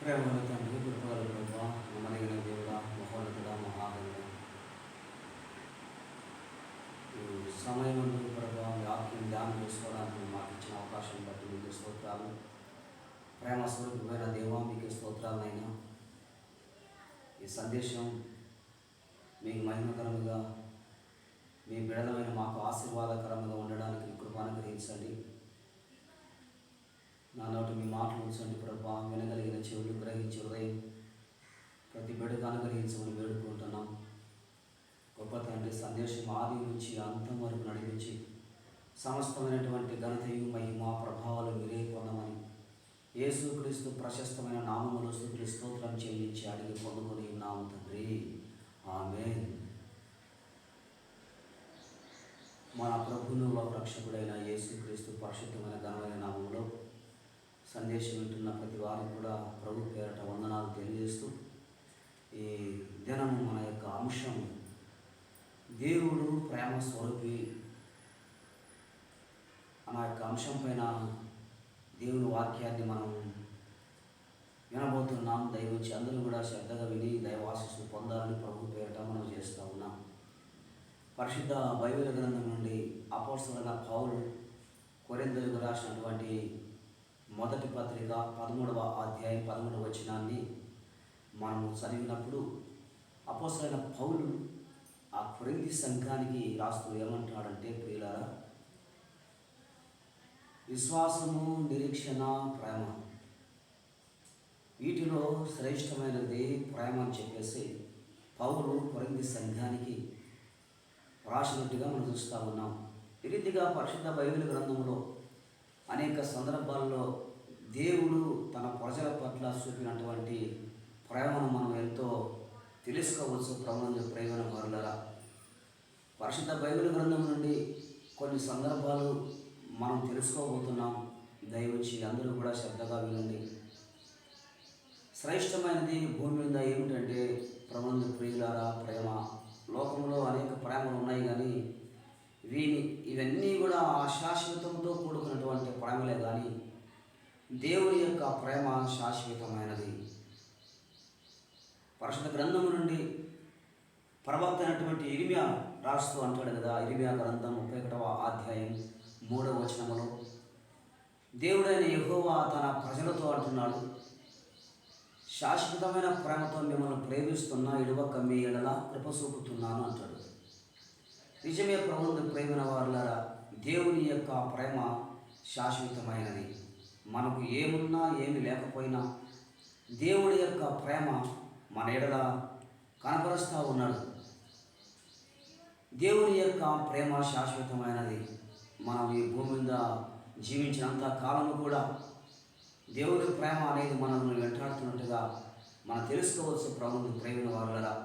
ప్రేమల తండ్రి కృపల ప్రభా నమ్మదగిన దేవుడా మహోన్నతుడ మహాగణుడా సమయం ముందు వాక్యం ధ్యానం చేసుకోవడానికి మాకు ఇచ్చిన అవకాశం బట్టి మీకు స్తోత్రాలు ప్రేమ స్వరూపమైన దేవా మీకు స్తోత్రాలైనా ఈ సందేశం మీకు మహిమకరముగా మీ బిడలమైన మాకు ఆశీర్వాదకరంగా ఉండడానికి మీ కృప అనుగ్రహించండి నా నోటి మీ మాటలు ఉంచండి ప్రభా. వినగలిగిన చెవులు గ్రహించి హృదయం ప్రతి బిడ్డకు అనుగ్రహించమని వేడుకుంటున్నాం. గొప్ప తండ్రి సందేశం ఆది నుంచి అంతం వరకు నడిపించి సమస్తమైనటువంటి ఘనతయు మహిమ ప్రభావాలు మీరే పొందమని యేసుక్రీస్తు ప్రశస్తమైన నామములు స్థుతులు స్తోత్రం చెల్లించి అడిగి పొందుకొని ఉన్నాము తండ్రి. ఆమె మన ప్రభును రక్షకుడైన యేసుక్రీస్తు పరిశుద్ధమైన ఘనమైన నామంలో సందేశం వింటున్న ప్రతి వారు కూడా ప్రభు పేరట వందనాలు తెలియజేస్తూ ఈ దినం మన యొక్క అంశం దేవుడు ప్రేమ స్వరూపి అన్న యొక్క అంశం పైన దేవుని వాక్యాన్ని మనం వినబోతున్నాం. దయవచ్చి అందరూ కూడా శ్రద్ధగా విని దైవాశిస్సు పొందాలని ప్రభు పేరట మనం చేస్తూ ఉన్నాం. పరిశుద్ధ బైబిల్ గ్రంథం నుండి అపోస్తులైన పౌలు కొరిందలకు రాసినటువంటి మొదటి పత్రిక పదమూడవ అధ్యాయం పదమూడవ వచనాన్ని మనము చదివినప్పుడు అపోసరైన పౌలు ఆ కొరింది సంఘానికి రాస్తూ ఏమంటాడంటే ప్రియులారా విశ్వాసము నిరీక్షణ ప్రేమ వీటిలో శ్రేష్టమైనది ప్రేమ అని చెప్పేసి పౌలు కొరింది సంఘానికి రాసినట్టుగా మనం చూస్తూ ఉన్నాం. ఈ రీతిగా పరిశుద్ధ బైబిల్ గ్రంథంలో అనేక సందర్భాల్లో దేవుడు తన ప్రజల పట్ల చూపినటువంటి ప్రేమను మనం ఎంతో తెలుసుకోవచ్చు ప్రబంధ ప్రేమను మరులరా? పరిశుద్ధ బైబిల్ గ్రంథం నుండి కొన్ని సందర్భాలు మనం తెలుసుకోబోతున్నాం. దయవచ్చి అందరూ కూడా శ్రద్ధగా వినండి. శ్రేష్టమైనది భూమి మీద ఏమిటంటే ప్రబంధ ప్రియులారా ప్రేమ. లోకంలో అనేక ప్రేమలు ఉన్నాయి కానీ వీని ఇవన్నీ కూడా అశాశ్వతంతో కూడుకున్నటువంటి ప్రేమలే కానీ దేవుని యొక్క ప్రేమ శాశ్వతమైనది. పరిశుద్ధ గ్రంథం నుండి ప్రవక్త అయినటువంటి ఇరిమియా రాస్తూ అంటాడు కదా ఇరిమియా గ్రంథం ముప్పై ఒకటవ అధ్యాయం మూడవ వచనములో. దేవుడైన యహోవా తన ప్రజలతో అంటున్నాడు శాశ్వతమైన ప్రేమతో మిమ్మల్ని ప్రేమిస్తున్న ఇడవక మీ ఎడలా కృపసూపుతున్నాను అంటాడు. నిజమే ప్రభుత్వ ప్రేమిన వారులారా దేవుని యొక్క ప్రేమ శాశ్వతమైనది. మనకు ఏమున్నా ఏమి లేకపోయినా దేవుడి యొక్క ప్రేమ మన ఎడల కనపరుస్తూ ఉన్నాడు. దేవుని యొక్క ప్రేమ శాశ్వతమైనది. మనం ఈ భూమి మీద జీవించినంత కాలము కూడా దేవుని ప్రేమ అనేది మనల్ని వెంటాడుతున్నట్టుగా మనం తెలుసుకోవచ్చు ప్రభుత్వ ప్రేమిన కదా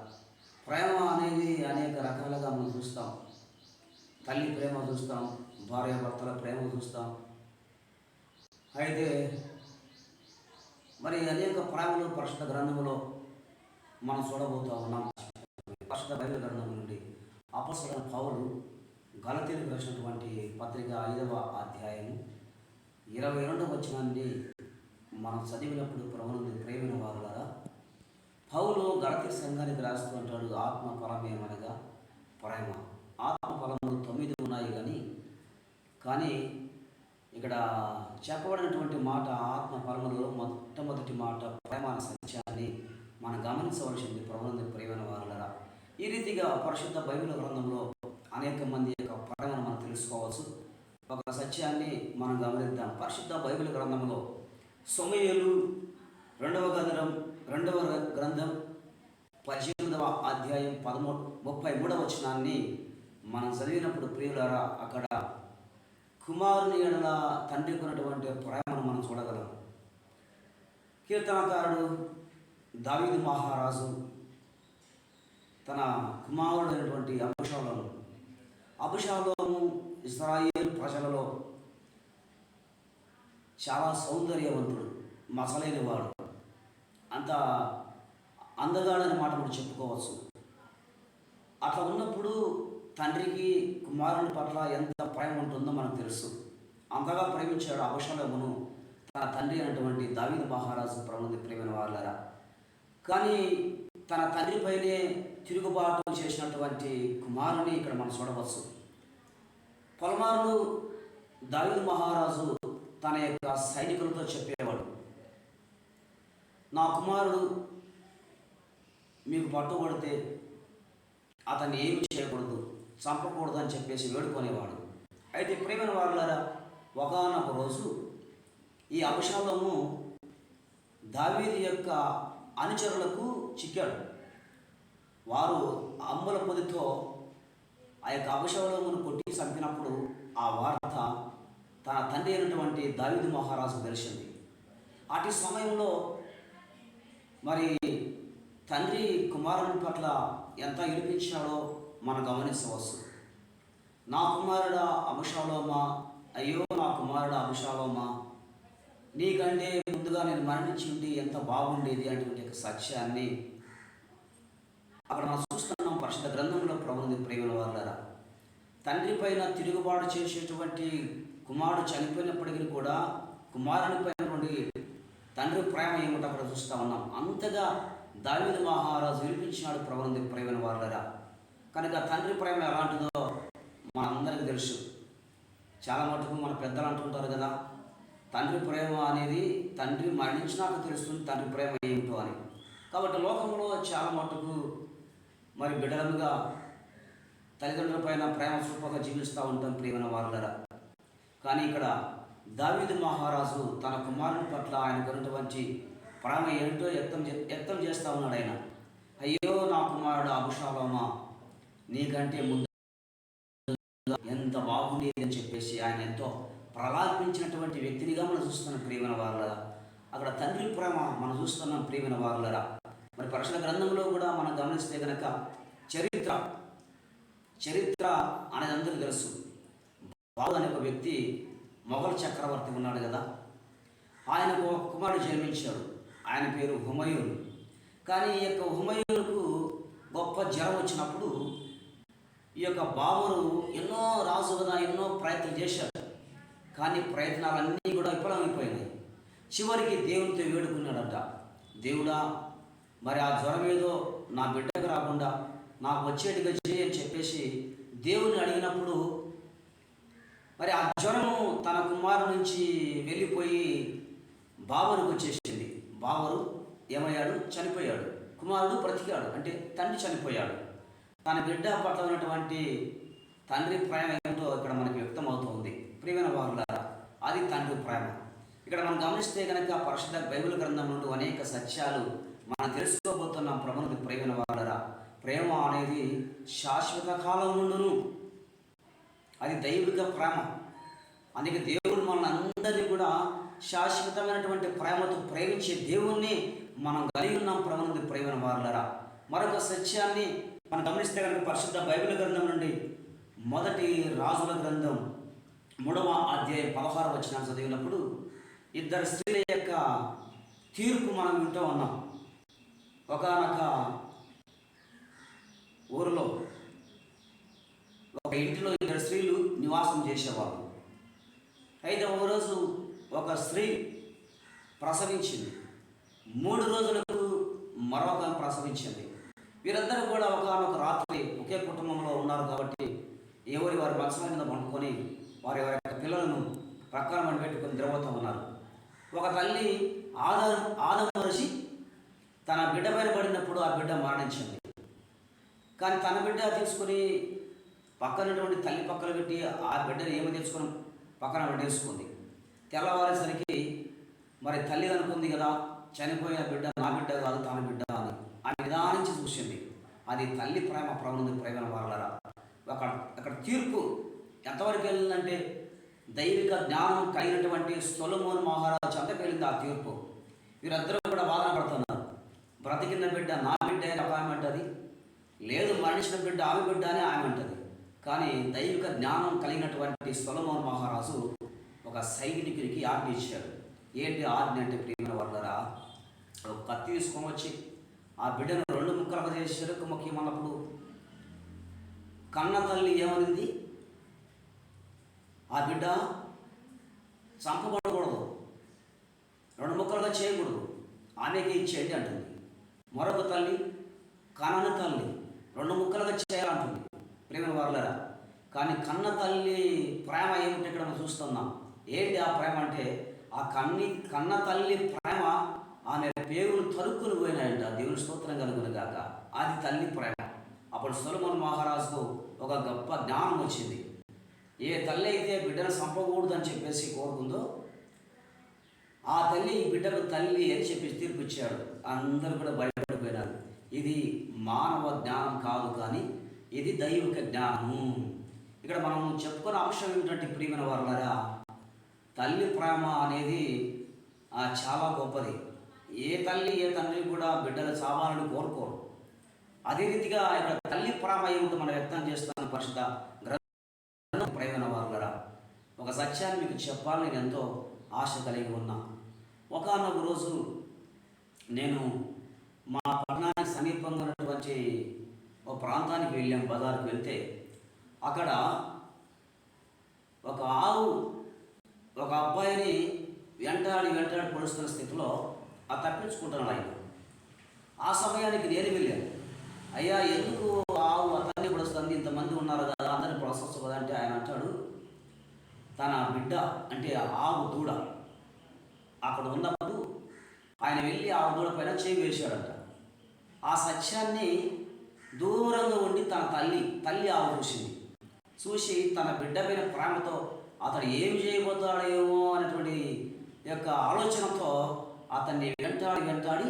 ప్రేమ అనేది అనేక రకాలుగా మనం చూస్తాం. తల్లి ప్రేమ చూస్తాం భార్యాభర్తల ప్రేమ చూస్తాం అయితే మరి అనేక ప్రేమలు పరిశుద్ధ గ్రంథంలో మనం చూడబోతూ ఉన్నాం. పరిశుద్ధ బైబిల్ గ్రంథం నుండి అపసరైన పౌరు గలతీలు రాసినటువంటి పత్రిక ఐదవ అధ్యాయం ఇరవై రెండవ వచనాన్ని మనం చదివినప్పుడు ప్రభునందు ప్రేమిన వారు పౌలు గలతీ సంఘానికి రాస్తూ ఉంటాడు ఆత్మ ఫలమేమనగా ప్రేమ. ఆత్మ ఫలములు తొమ్మిది ఉన్నాయి కానీ కానీ ఇక్కడ చెప్పబడినటువంటి మాట ఆత్మ ఫలములో మొట్టమొదటి మాట ప్రేమాన సత్యాన్ని మనం గమనించవలసింది ప్రభునందు ప్రేమైన వారులరా. ఈ రీతిగా పరిశుద్ధ బైబిల్ గ్రంథంలో అనేక మంది యొక్క ప్రేమను మనం తెలుసుకోవచ్చు. ఒక సత్యాన్ని మనం గమనిద్దాం. పరిశుద్ధ బైబిల్ గ్రంథంలో సొమయలు రెండవ గ్రంథం రెండవ గ్రంథం పద్దెనిమిదవ అధ్యాయం పదమూడు ముప్పై మూడవ వచనాన్ని మనం చదివినప్పుడు ప్రియులారా అక్కడ కుమారుని ఎడల తండ్రికి ఉన్నటువంటి ప్రేమను మనం చూడగలం. కీర్తనకారుడు దావీదు మహారాజు తన కుమారుడైనటువంటి అభిషాలను అభిషాలోము ఇస్రాయేల్ ప్రజలలో చాలా సౌందర్యవంతుడు మసలైన వాడు. అంత అందగాడని మాట కూడా చెప్పుకోవచ్చు. అట్లా ఉన్నప్పుడు తండ్రికి కుమారుని పట్ల ఎంత ప్రేమ ఉంటుందో మనకు తెలుసు. అంతగా ప్రేమించాడు అభిషాలమును తన తండ్రి అయినటువంటి దావిద మహారాజు ప్రముది ప్రేమైన వాళ్ళరా కానీ తన తండ్రిపైనే తిరుగుబాటు చేసినటువంటి కుమారుని ఇక్కడ మనం చూడవచ్చు. పొలమారులు దావిద మహారాజు తన యొక్క సైనికులతో చెప్పేవాడు. నా కుమారుడు మీకు పట్టుబడితే అతన్ని ఏమి చేయకూడదు? చంపకూడదు అని చెప్పేసి వేడుకునేవాడు. అయితే ప్రేమైన వాళ్ళారా ఒకనొక రోజు ఈ అంశాలము దావీదు యొక్క అనుచరులకు చిక్కాడు. వారు అమ్ముల పొదితో ఆ యొక్క అభిషాలమును కొట్టి చంపినప్పుడు ఆ వార్త తన తండ్రి అయినటువంటి దావీదు మహారాజు తెలిసింది. అటు సమయంలో మరి తండ్రి కుమారుని పట్ల ఎంత వినిపించాడో మనం గమనించవచ్చు. నా కుమారుడ అభిషాలోమా అయ్యో నా కుమారుడ అభిషాలోమా నీకంటే ముందుగా నేను మరణించి ఉండి ఎంత బాగుండేది అటువంటి యొక్క సత్యాన్ని అక్కడ మనం చూస్తున్నాం. పరిశుద్ధ గ్రంథంలో ప్రభుత్వ ప్రేమల వాళ్ళరా తండ్రి పైన తిరుగుబాటు చేసేటువంటి కుమారుడు చనిపోయినప్పటికీ కూడా కుమారుని పైన నుండి తండ్రి ప్రేమ ఏమిటో అక్కడ చూస్తూ ఉన్నాం. అంతగా దావిద మహారాజు వినిపించినాడు ప్రభుత్వ ప్రేమల వాళ్ళరా కనుక తండ్రి ప్రేమ ఎలాంటిదో మనందరికీ తెలుసు. చాలా మటుకు మన పెద్దలు అంటుంటారు కదా తండ్రి ప్రేమ అనేది తండ్రి మరణించినాక తెలుస్తుంది తండ్రి ప్రేమ ఏమిటో అని. కాబట్టి లోకంలో చాలా మటుకు మరి బిడ్డలుగా తల్లిదండ్రుల పైన ప్రేమ సూపగా జీవిస్తూ ఉంటాం ప్రియమైన వాళ్ళరా కానీ ఇక్కడ దావీదు మహారాజు తన కుమారుని పట్ల ఆయనకు ఉన్నటువంటి ప్రేమ ఏంటో వ్యక్తం చే- వ్యక్తం చేస్తూ ఉన్నాడు ఆయన. అయ్యో నా కుమారుడు అభిషాలమా నీకంటే ముందు ఎంత బాగుండేది అని చెప్పేసి ఆయన ఎంతో ప్రలాపించినటువంటి వ్యక్తినిగా మనం చూస్తున్నాం ప్రియమైన వారులరా. అక్కడ తండ్రి ప్రేమ మనం చూస్తున్నాం ప్రియమైన వారులరా. మరి పరిశుభ్ర గ్రంథంలో కూడా మనం గమనిస్తే కనుక చరిత్ర చరిత్ర అనేది అందరికీ తెలుసు. బాబు అనే ఒక వ్యక్తి మొఘల్ చక్రవర్తి ఉన్నాడు కదా. ఆయనకు ఒక కుమారుడు జన్మించాడు. ఆయన పేరు హుమయూన్. కానీ ఈ యొక్క హుమయూన్కు గొప్ప జ్వరం వచ్చినప్పుడు ఈ యొక్క బాబరు ఎన్నో రాజుగా ఎన్నో ప్రయత్నం చేశాడు కానీ ప్రయత్నాలన్నీ కూడా విఫలమైపోయినాయి. చివరికి దేవునితో వేడుకున్నాడట. దేవుడా మరి ఆ జ్వరం ఏదో నా బిడ్డకు రాకుండా నాకు వచ్చేట్టుగా చేయి అని చెప్పేసి దేవుని అడిగినప్పుడు మరి ఆ జ్వరము తన కుమారు నుంచి వెళ్ళిపోయి బాబరుకు వచ్చేసింది. బాబరు ఏమయ్యాడు? చనిపోయాడు. కుమారుడు బ్రతికాడు. అంటే తండ్రి చనిపోయాడు. తన బిడ్డ పట్ల ఉన్నటువంటి తండ్రి ప్రేమ ఏంటో ఇక్కడ మనకి వ్యక్తమవుతుంది. ప్రియమైన వారులారా అది తండ్రి ప్రేమ. ఇక్కడ మనం గమనిస్తే కనుక పరిశుద్ధ బైబిల్ గ్రంథం నుండి అనేక సత్యాలు మనం తెలుసుకోబోతున్నాం. ప్రభుత్వ ప్రేమైన వారులరా ప్రేమ అనేది శాశ్వత కాలం నుండును. అది దైవిక ప్రేమ. అందుకే దేవుడు మన అందరినీ కూడా శాశ్వతమైనటువంటి ప్రేమతో ప్రేమించే దేవుణ్ణి మనం కలిగి ఉన్నాం. ప్రభుత్వ ప్రేమైన వారులరా మరొక సత్యాన్ని మనం గమనిస్తే కనుక పరిశుద్ధ బైబిల్ గ్రంథం నుండి మొదటి రాజుల గ్రంథం మూడవ అధ్యాయం పదహారు వచ్చిన చదివినప్పుడు ఇద్దరు స్త్రీల యొక్క తీర్పు మనం వింటూ ఉన్నాం. ఒకనొక ఊరిలో ఒక ఇంటిలో ఇద్దరు స్త్రీలు నివాసం చేసేవారు. అయితే ఒకరోజు ఒక స్త్రీ ప్రసవించింది. మూడు రోజులకు మరొక ప్రసవించింది. వీరందరూ కూడా ఒకనొక రాత్రి ఒకే కుటుంబంలో ఉన్నారు కాబట్టి ఎవరి వారి మంచం మీద పండుకొని వారి వారి యొక్క పిల్లలను ప్రక్కన పెట్టుకొని నిద్రపోతూ ఉన్నారు. ఒక తల్లి ఆధారం ఆదమరచి తన బిడ్డ పైన పడినప్పుడు ఆ బిడ్డ మరణించింది. కానీ తన బిడ్డ తీసుకుని పక్కనటువంటి తల్లి పక్కన పెట్టి ఆ బిడ్డను ఏమి తెచ్చుకొని పక్కన పెట్టేసుకుంది. తెల్లవారేసరికి మరి తల్లి అనుకుంది కదా చనిపోయిన బిడ్డ నా బిడ్డ కాదు తన బిడ్డ అని. అది తల్లి ప్రేమ ప్రభుని ప్రేమ వాళ్ళరా అక్కడ అక్కడ తీర్పు ఎంతవరకు వెళ్ళిందంటే దైవిక జ్ఞానం కలిగినటువంటి సొలమోన్ మహారాజు అంతకు వెళ్ళింది ఆ తీర్పు. వీరందరూ కూడా వాదన పడుతున్నారు. బ్రతికిన బిడ్డ నా బిడ్డ అని ఒక ఆమె అంటది లేదు మరణించిన బిడ్డ ఆమె బిడ్డ అని ఆమె అంటది. కానీ దైవిక జ్ఞానం కలిగినటువంటి సొలమోన్ మహారాజు ఒక సైనికునికి ఆజ్ఞ ఇచ్చాడు. ఏంటి ఆజ్ఞ అంటే ప్రియమైన వాళ్ళరా ఒక కత్తి తీసుకొని వచ్చి ఆ బిడ్డను రెండు చేసి చెరుకు మొక్కమన్నప్పుడు కన్న తల్లి ఏమనింది? ఆ బిడ్డ చంపబడకూడదు. రెండు ముక్కలుగా చేయకూడదు. ఆమెకి ఇచ్చేయండి అంటుంది. మరొక తల్లి కనన తల్లి రెండు ముక్కలుగా చేయాలంటుంది. ప్రేమ వర్లరా కానీ కన్న తల్లి ప్రేమ ఏమిటి ఇక్కడ మనం చూస్తున్నాం? ఏంటి ఆ ప్రేమ అంటే ఆ కన్ని కన్న తల్లి ప్రేమ ఆమె పేగులు తరుక్కుని పోయినాయంట దేవుని స్తోత్రం కలుగును కాక అది తల్లి ప్రేమ అప్పుడు సులమన్ మహారాజుకు ఒక గొప్ప జ్ఞానం వచ్చింది. ఏ తల్లి అయితే బిడ్డను చంపకూడదని చెప్పేసి కోరుకుందో ఆ తల్లి ఈ బిడ్డకు తల్లి అని చెప్పి తీర్పు ఇచ్చాడు. అందరూ కూడా భయపడిపోయినారు. ఇది మానవ జ్ఞానం కాదు కానీ ఇది దైవిక జ్ఞానము ఇక్కడ మనం చెప్పుకున్న అంశం ఏమిటంటే ప్రియమైన వారులారా తల్లి ప్రేమ అనేది చాలా గొప్పది. ఏ తల్లి ఏ తండ్రి కూడా బిడ్డలు చావాలని కోరుకోరు. అదే రీతిగా ఇక్కడ తల్లి ప్రేమ మనం వ్యక్తం చేస్తున్న పరిశుద్ధ గ్రంథం ప్రేమైన వారులరా. ఒక సత్యాన్ని మీకు చెప్పాలని నేను ఎంతో ఆశ కలిగి ఉన్నా. ఒకనొక రోజు నేను మా పట్టణానికి సమీపంగా ఉన్నటువంటి ఒక ప్రాంతానికి వెళ్ళాం బజార్కి వెళ్తే. అక్కడ ఒక ఆవు ఒక అబ్బాయిని వెంటాడి వెంటాడి పొడుస్తున్న స్థితిలో ఆ తప్పించుకుంటున్నాడు ఆయన ఆ సమయానికి నేను వెళ్ళాను. అయ్యా ఎందుకు ఆవు అతన్ని పొడుస్తుంది ఇంతమంది ఉన్నారు కదా అందరిని పొడసొచ్చు కదా అంటే ఆయన అంటాడు తన బిడ్డ అంటే ఆవు దూడ అక్కడ ఉన్నప్పుడు ఆయన వెళ్ళి ఆవు దూడ పైన చేయి వేశాడంట. ఆ సత్యాన్ని దూరంగా ఉండి తన తల్లి తల్లి ఆవు చూసింది. చూసి తన బిడ్డ పైన ప్రేమతో అతడు ఏం చేయబోతాడేమో అనేటువంటి యొక్క ఆలోచనతో అతన్ని వెంటాడి వెంటాడి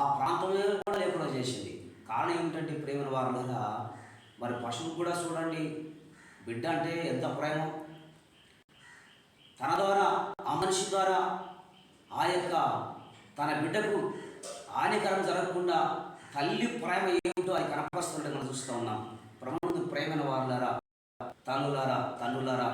ఆ ప్రాంతమే కూడా లేకుండా చేసింది. కారణం ఏమిటంటే ప్రేమ వారులారా మరి పశువు కూడా చూడండి. బిడ్డ అంటే ఎంత ప్రేమ. తన ద్వారా ఆ మనిషి ద్వారా ఆ యొక్క తన బిడ్డకు హానికరం జరగకుండా తల్లి ప్రేమ ఏమిటో అది కనపరుస్తుంటే మనం చూస్తూ ఉన్నాం. ప్రముఖ ప్రేమైన వారులారా తల్లులారా తల్లులారా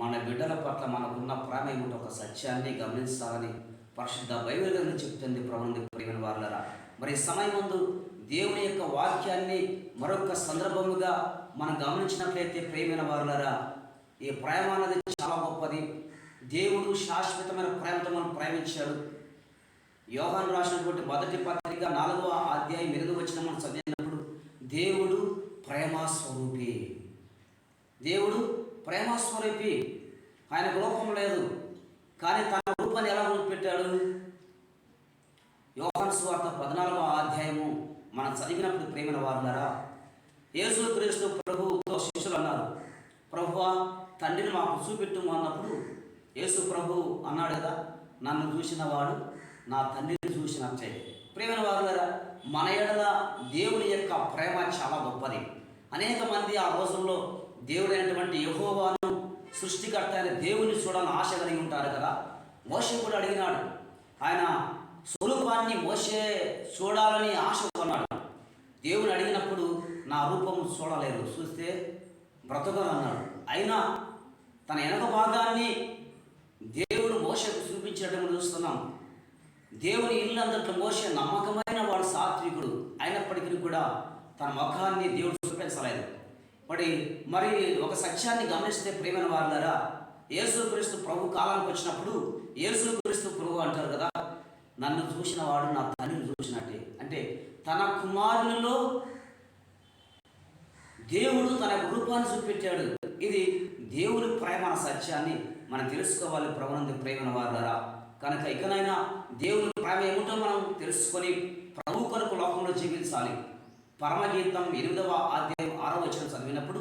మన బిడ్డల పట్ల మనకున్న ప్రేమ ఏమిటో ఒక సత్యాన్ని గమనించాలని పరిశుద్ధ బైబిల్ గ్రంథం చెప్తుంది ప్రముఖ ప్రియమైన వారులరా. మరి సమయం ముందు దేవుని యొక్క వాక్యాన్ని మరొక సందర్భముగా మనం గమనించినట్లయితే ప్రేమైన వారులరా ఈ ప్రేమ అనేది చాలా గొప్పది. దేవుడు శాశ్వతమైన ప్రేమతో మనం ప్రేమించాడు. యోహాను రాసినటువంటి మొదటి పత్రిక నాలుగవ అధ్యాయం ఎనిమిది వచ్చిన మనం చదివినప్పుడు దేవుడు ప్రేమస్వరూపి. దేవుడు ప్రేమస్వరూపి. ఆయనకు లోపం లేదు కానీ రూపాన్ని ఎలా రూపెట్టాడు యోహాను వార్త పద్నాలుగవ అధ్యాయము. మనం చదివినప్పుడు ప్రేమిన వారులారా యేసు క్రీస్తు ప్రభుతో శిష్యులు అన్నారు ప్రభువా తండ్రిని మాకు చూపెట్టు అన్నప్పుడు యేసు ప్రభు అన్నాడు కదా నన్ను చూసిన వాడు నా తండ్రిని చూసినట్టే ప్రేమిన వారులారా మన ఎడల దేవుని యొక్క ప్రేమ చాలా గొప్పది. అనేక మంది ఆ రోజుల్లో దేవుడైనటువంటి యహోవాను సృష్టికర్త అయిన దేవుని చూడాలని ఆశ కలిగి ఉంటారు కదా. మోసే కూడా అడిగినాడు. ఆయన స్వరూపాన్ని మోసే చూడాలని ఆశ కొన్నాడు. దేవుని అడిగినప్పుడు నా రూపం చూడలేరు చూస్తే బ్రతకరు అన్నాడు. అయినా తన వెనక భాగాన్ని దేవుడు మోసకు చూపించడం చూస్తున్నాం. దేవుని ఇల్లు అందరిలో మోసే నమ్మకమైన వాడు సాత్వికుడు. అయినప్పటికీ కూడా తన ముఖాన్ని దేవుడు చూపించలేదు. మరి మరి ఒక సత్యాన్ని గమనిస్తే ప్రేమైన ద్వారా యేసుక్రీస్తు ప్రభు కాలానికి వచ్చినప్పుడు యేసుక్రీస్తు ప్రభు అంటారు కదా నన్ను చూసిన వాడు నా తండ్రిని చూసినట్టే అంటే తన కుమారునిలో దేవుడు తన రూపాన్ని చూపెట్టాడు. ఇది దేవుని ప్రేమ సత్యాన్ని మనం తెలుసుకోవాలి ప్రభునంది ప్రేమన వారులారా. కనుక ఇకనైనా దేవుని ప్రేమ ఏమిటో మనం తెలుసుకొని ప్రభు కొరకు లోకంలో జీవించాలి. పరమగీతం ఎనిమిదవ అధ్యాయం ఆరో వచ్చిన చదివినప్పుడు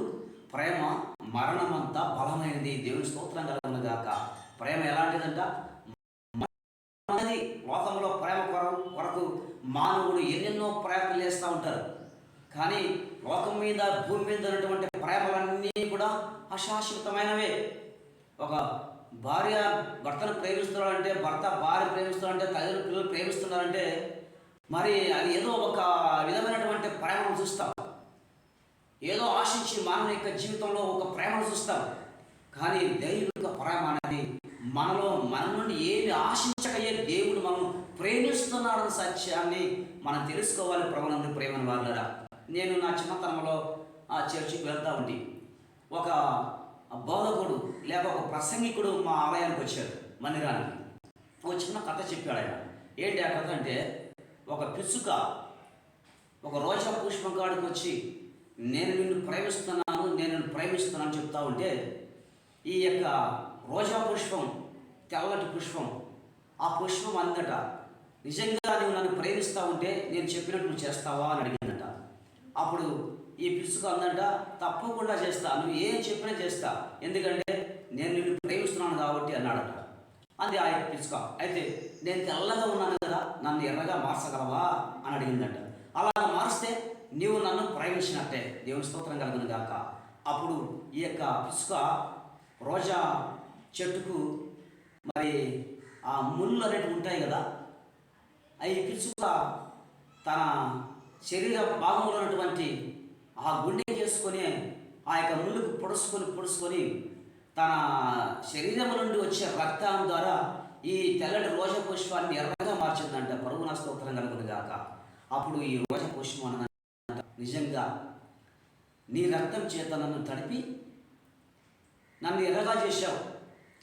ప్రేమ మరణమంతా బలమైనది దేవుని స్తోత్రం కలుగునగాక ప్రేమ ఎలాంటిదంట? లోకంలో ప్రేమ కొరకు కొరకు మానవుడు ఎన్నెన్నో ప్రయత్నాలు చేస్తూ ఉంటారు. కానీ లోకం మీద భూమి మీద ఉన్నటువంటి ప్రేమలన్నీ కూడా అశాశ్వతమైనవే. ఒక భార్య భర్తను ప్రేమిస్తున్నాడంటే భర్త భార్య ప్రేమిస్తున్నాడంటే తల్లిదండ్రులు పిల్లలు ప్రేమిస్తున్నారంటే మరి అది ఏదో ఒక విధమైనటువంటి ప్రేమను చూస్తాం ఏదో ఆశించి మానవ యొక్క జీవితంలో ఒక ప్రేమను చూస్తాం. కానీ దైవిక ప్రేమ అనేది మనలో మన నుండి ఏమి ఆశించకయే దేవుడు మనం ప్రేమిస్తున్నాడన్న సత్యాన్ని మనం తెలుసుకోవాలి ప్రభునందు ప్రేమను వాళ్ళరా నేను నా చిన్నతనంలో ఆ చర్చికి వెళ్తా ఉండి ఒక బోధకుడు లేక ఒక ప్రసంగికుడు మా ఆలయానికి వచ్చాడు మందిరానికి. ఒక చిన్న కథ చెప్పాడు ఆయన. ఏంటి ఆ కథ అంటే ఒక పిచ్చుక ఒక రోజా పుష్పం కాడికి వచ్చి నేను నిన్ను ప్రేమిస్తున్నాను నేను నిన్ను ప్రేమిస్తున్నాను చెప్తా ఉంటే ఈ యొక్క రోజా పుష్పం తెల్లటి పుష్పం ఆ పుష్పం అందట నిజంగా నువ్వు నన్ను ప్రేమిస్తా ఉంటే నేను చెప్పినట్టు నువ్వు చేస్తావా అని అడిగిందట. అప్పుడు ఈ పిచ్చుక అందంట తప్పకుండా చేస్తా నువ్వు ఏం చెప్పినా చేస్తా ఎందుకంటే నేను నిన్ను ప్రేమిస్తున్నాను కాబట్టి అన్నాడట. అది ఆ యొక్క అయితే నేను తెల్లగా ఉన్నాను కదా నన్ను ఎర్రగా మార్చగలవా అని అడిగిందంట. అలా మారిస్తే నీవు నన్ను ప్రేమించినట్టే. దేవుని స్తోత్రం కలుగును గాక. అప్పుడు ఈ యొక్క పిసుక రోజా చెట్టుకు మరి ఆ ముళ్ళు అనేవి ఉంటాయి కదా అవి పిసుక తన శరీర భాగంలో ఉన్నటువంటి ఆ గుండె చేసుకొని ఆ యొక్క ముళ్ళుకు పొడుసుకొని పొడుసుకొని తన శరీరం నుండి వచ్చే రక్తం ద్వారా ఈ తెల్లటి రోజ పుష్పాన్ని ఎర్రగా మార్చిందంట. పరుగున స్తోత్రం కలుగును గాక. అప్పుడు ఈ రోజ పుష్పం అన్నదంట నిజంగా నీ రక్తం చేత నన్ను తడిపి నన్ను ఎర్రగా చేశావు.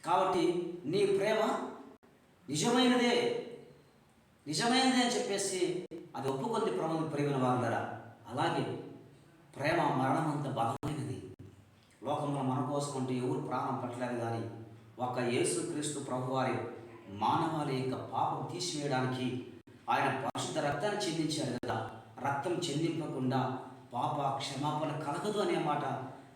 కాబట్టి నీ ప్రేమ నిజమైనదే. నిజమైనదే అని చెప్పేసి అది ఒప్పుకొంది ప్రమోద ప్రేమల వారులరా? అలాగే ప్రేమ మరణం అంత బలమైనది. లోకంలో మన కోసం అంటే ఎవరు ప్రాణం పట్టలేదు కానీ ఒక యేసుక్రీస్తు ప్రభువారి మానవాళి యొక్క పాపం తీసివేయడానికి ఆయన పరిశుద్ధ రక్తాన్ని చెందించారు కదా. రక్తం చెందింపకుండా పాప క్షమాపణ కలగదు అనే మాట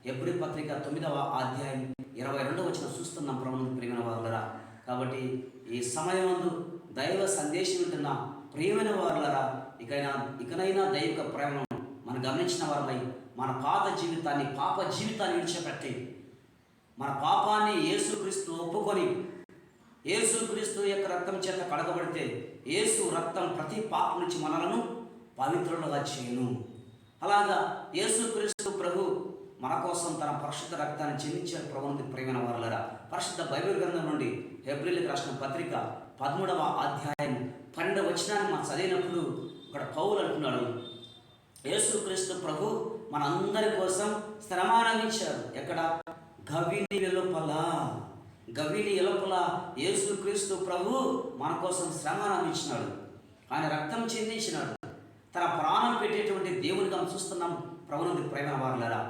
ఎబ్రి పత్రిక తొమ్మిదవ అధ్యాయం ఇరవై రెండవ వచ్చిన చూస్తున్నాం ప్రభుత్వ ప్రియమైన వారులరా. కాబట్టి ఈ సమయమందు దైవ సందేశం వింటున్న ప్రియమైన వారులరా ఇకైనా ఇకనైనా దైవిక ప్రేమను మనం గమనించిన వారమై మన పాత జీవితాన్ని పాప జీవితాన్ని విడిచిపెట్టి మన పాపాన్ని యేసుక్రీస్తు ఒప్పుకొని యేసుక్రీస్తు యొక్క రక్తం చేత కడగబడితే యేసు రక్తం ప్రతి పాపం నుంచి మనలను పవిత్రులుగా చేయను. అలాగా యేసుక్రీస్తు ప్రభు మన కోసం తన పరిశుద్ధ రక్తాన్ని చెల్లించారు ప్రభుత్వ ప్రేమైన వారులరా. పరిశుద్ధ బైబిల్ గ్రంథం నుండి ఏప్రిల్కి రాసిన పత్రిక పదమూడవ అధ్యాయం పన్నెండవ వచనాన్ని మనం చదివినప్పుడు ఇక్కడ పౌలు అంటున్నాడు. యేసుక్రీస్తు ప్రభు మనందరి కోసం శ్రమానందించారు ఎక్కడ? గవిని వెలుపల గవిని ఎలుపల యేసుక్రీస్తు ప్రభు మన కోసం శ్రమానందించినాడు ఆయన రక్తం చెందించినాడు. తన ప్రాణం పెట్టేటువంటి దేవుని మనం చూస్తున్నాం. ప్రభునంది ప్రేమ వారులరా.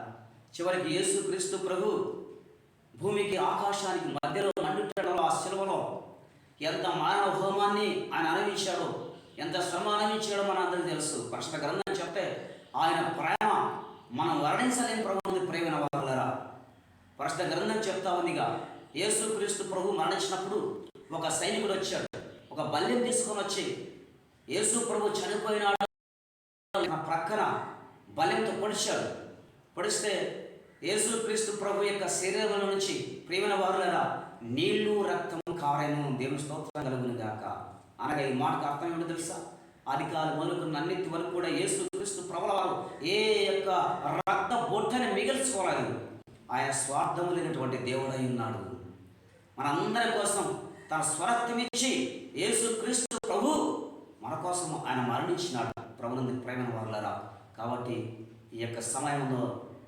చివరికి యేసుక్రీస్తు ప్రభు భూమికి ఆకాశానికి మధ్యలో మండుటలో ఆ శిలువలో ఎంత మానవ హోమాన్ని ఆయన అనుభవించాడో ఎంత శ్రమ అనుభవించాడో మన అందరికీ తెలుసు. పరిశుద్ధ గ్రంథం చెప్తే ఆయన ప్రేమ మనం వర్ణించలేని ప్రభు ప్రేమ వారులరా. పరిశుద్ధ గ్రంథం చెప్తా ఉందిగా యేసుక్రీస్తు ప్రభు మరణించినప్పుడు ఒక సైనికుడు వచ్చాడు. ఒక బల్యం తీసుకొని వచ్చి యేసు ప్రభు చనిపోయినాడు నా ప్రక్కన బలంతో పొడిచాడు. పొడిస్తే యేసుక్రీస్తు ప్రభు యొక్క శరీరం నుంచి ప్రేమల వారులరా నీళ్ళు రక్తం కారెను దేవుని స్తోత్రం కలుగును గాక. అనగా ఈ మాటకు అర్థం ఏమిటో తెలుసా? అధికారులు మొదలుకున్న అన్నిటి వరకు కూడా యేసు క్రీస్తు ప్రభుల వారు ఏ యొక్క రక్త బొట్టని మిగిల్చుకోలేదు. ఆయన స్వార్థము లేనటువంటి దేవుడై ఉన్నాడు. మనందరి కోసం తన స్వరక్తం ఇచ్చి యేసు క్రీస్తు ప్రభు మన కోసం ఆయన మరణించినాడు. ప్రభునందు ప్రేమ వారులరా కాబట్టి ఈ యొక్క సమయంలో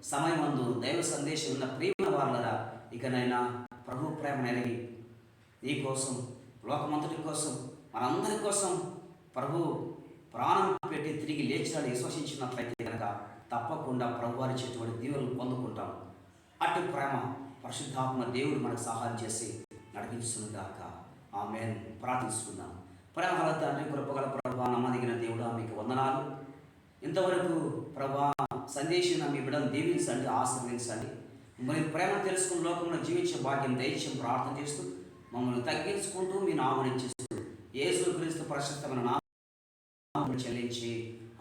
సమయమందు దైవ సందేశం ఉన్న ప్రేమ వారులరా ఇకనైనా ప్రభు ప్రేమ నెరవి నీ కోసం లోకమంతటి కోసం మనందరి కోసం ప్రభు ప్రాణం పెట్టి తిరిగి లేచినాడు విశ్వసించినట్లయితే కనుక తప్పకుండా ప్రభువారి చేటువంటి దీవులను పొందుకుంటాం. అటు ప్రేమ పరిశుద్ధాత్మ దేవుడు మనకు సహాయం చేసి నడిపించునుగాక ఆమె ప్రార్థిస్తున్నాం. ప్రేమ తండ్రి కృపగల ప్రభా నమ్మదగిన దేవుడా మీకు వందనాలు. ఇంతవరకు ప్రభా సందేశం మీ బిడ్డను దీవించండి ఆశీర్వదించండి. మరి ప్రేమ తెలుసుకున్న లోకంలో జీవించే భాగ్యం దయచేయం ప్రార్థన చేస్తూ మమ్మల్ని తగ్గించుకుంటూ మీ నామనిచ్చిస్తూ యేసు క్రీస్తు ప్రశస్తమైన నామం చెల్లించి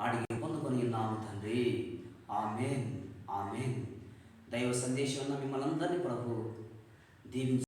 అడిగి పొందుకొని ఉన్నాము తండ్రి. ఆమెన్. ఆమెన్. దైవ సందేశం ఉన్న మిమ్మల్ని అందరినీ ప్రభు దీవించు